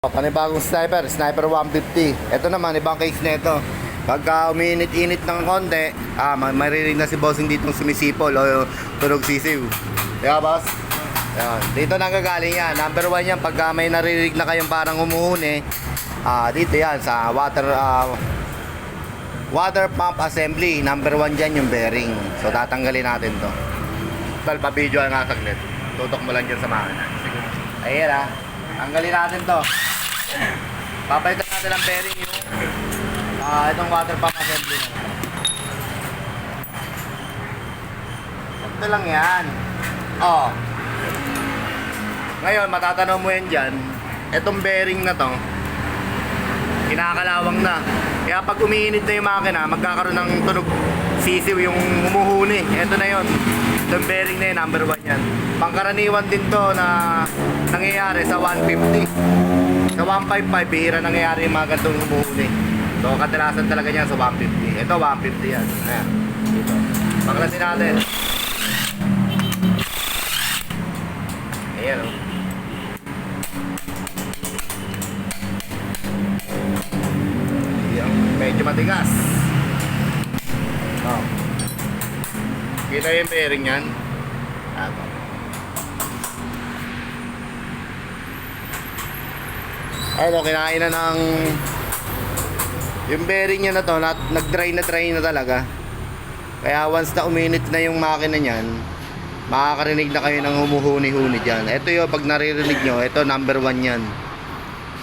Panibagong sniper, sniper 150. Ito naman, ibang case na ito. Pagka uminit-init ng konti, ah, ma- maririnig na si bossing dito sumisipol o tunog sisiw. Diba, boss? Yan. Dito nang gagaling yan. Number one yan, pagka may naririnig na kayong parang humuhuni, ah, dito yan, sa water, ah, water pump assembly. Number one dyan yung bearing. So, tatanggalin natin to. Tal, pa-video nga saglit. Tutok mo lang dyan sa makina. Ayan ah. Tanggalin natin to. Papalitan natin ang bearing yung ah itong water pump assembly na. Ito lang yan. Oh. Ngayon, matatanong mo yan dyan. Itong bearing na to, kinakalawang na. Kaya pag umiinit na yung makina, magkakaroon ng tunog sisiw yung humuhuni. Ito na yon. Itong bearing na yun, number one yan. Pangkaraniwan din to na nangyayari sa 150. Sa 155, bihira nangyayari yung mga ganitong humuhuni. So, kadalasan talaga niyan sa 150. Ito, 150 yan. Ayan. Dito. Paklasin natin. Ayan, oh. Yung medyo matigas. Oh. Kita yung bearing yan. Apo. Ayun, oh, kinain na ng yung bearing niya na to, na, nag-dry na dry na talaga. Kaya once na uminit na yung makina niyan, makakarinig na kayo ng humuhuni-huni dyan. Ito yung pag naririnig nyo, ito number one yan.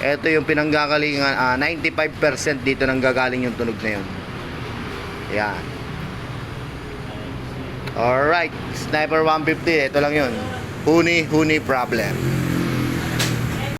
Ito yung pinanggagalingan, ah, 95% dito nang gagaling yung tunog na yun. Yan. Alright, Sniper 150, ito lang yun. Huni, huni problem.